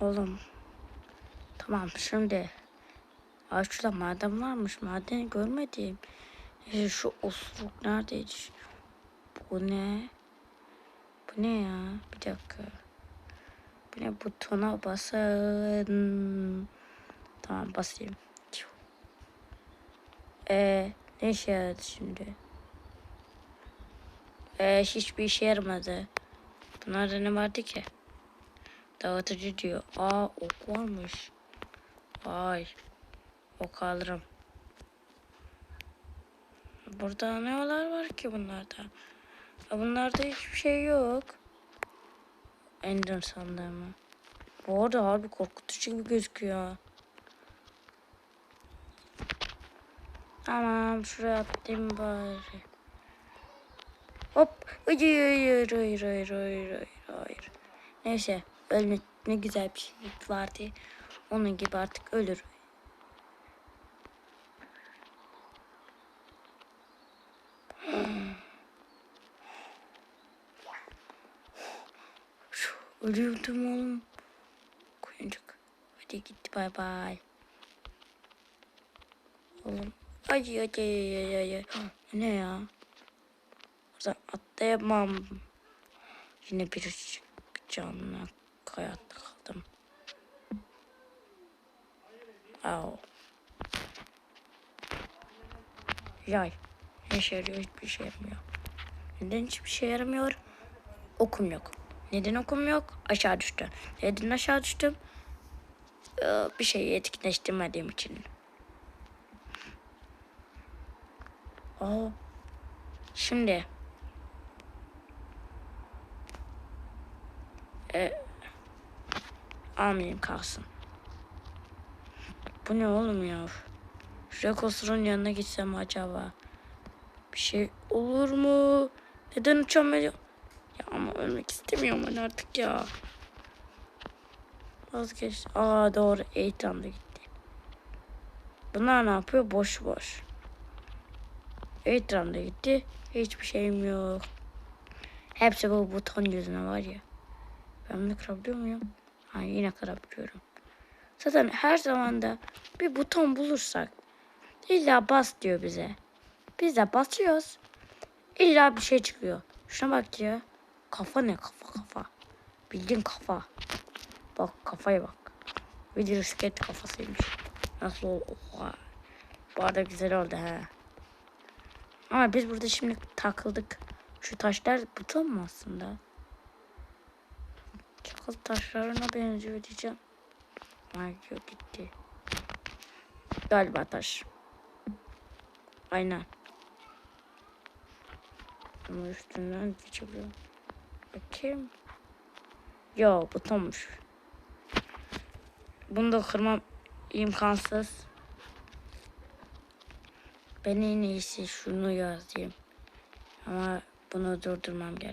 Oğlum. Tamam şimdi. Aa şurada maden varmış. Madeni görmedim. Ee, şu osuruk neredeydi? Bu ne? Bu ne ya? Bir dakika. Bu ne? Butona basın. Tamam basayım. Ee, ne işe yaradı şimdi? Ee, hiçbir işe yaramadı. Bunlarda ne vardı ki? Dağıtıcı diyor. Aa ok varmış. Vay. Ok alırım. Burada ne olar var ki bunlarda? Ya bunlarda hiçbir şey yok. Ender sandığı mı? Bu arada harbi korkutucu gibi gözüküyor. Tamam şuraya atlayayım bari. Hop. Hayır hayır hayır hayır hayır hayır. Neyse ölme ne güzel bir şey vardı. Onun gibi artık ölür. Ölüyordum oğlum. Koyuncuk. Hadi gitti bay bay. Oğlum. Ay ay ay ay ay ay. Ne ya? Oradan atlayamam. Yine bir canına hayatta kaldım. Au. Yay. Ne işe yarıyor? Hiçbir şey yaramıyor. Neden hiçbir şey yaramıyor? Okum yok. Neden okum yok? Aşağı düştü. Neden aşağı düştüm? Ee, bir şeyi etkinleştirmediğim için. Aa. Şimdi. E, almayayım kalsın. Bu ne oğlum ya? Rekosur'un yanına gitsem acaba? Bir şey olur mu? Neden uçamıyorum? Ya ama ölmek istemiyorum ben artık ya. Vazgeç. Aa doğru eğitim de gitti. Bunlar ne yapıyor? Boş boş. Eğitim de gitti. Hiçbir şeyim yok. Hepsi bu buton yüzüne var ya. Ben bunu kırabiliyor muyum? Ha yine kırabiliyorum. Zaten her zaman da bir buton bulursak illa bas diyor bize. Biz de basıyoruz. İlla bir şey çıkıyor. Şuna bak ya. Kafa ne kafa kafa. Bildiğin kafa. Bak kafaya bak. Bir de iskelet kafasıymış. Nasıl? Oha. Bu arada güzel oldu ha. Ama biz burada şimdi takıldık. Şu taşlar buton mu aslında? Çakıl taşlarına benziyor diyeceğim. Yok gitti. Galiba taş. Aynen. Ama üstünden geçebiliyorum. Bakayım. Yo butonmuş. Bunu da kırmam imkansız. Ben en iyisi şunu yazayım. Ama bunu durdurmam gerek.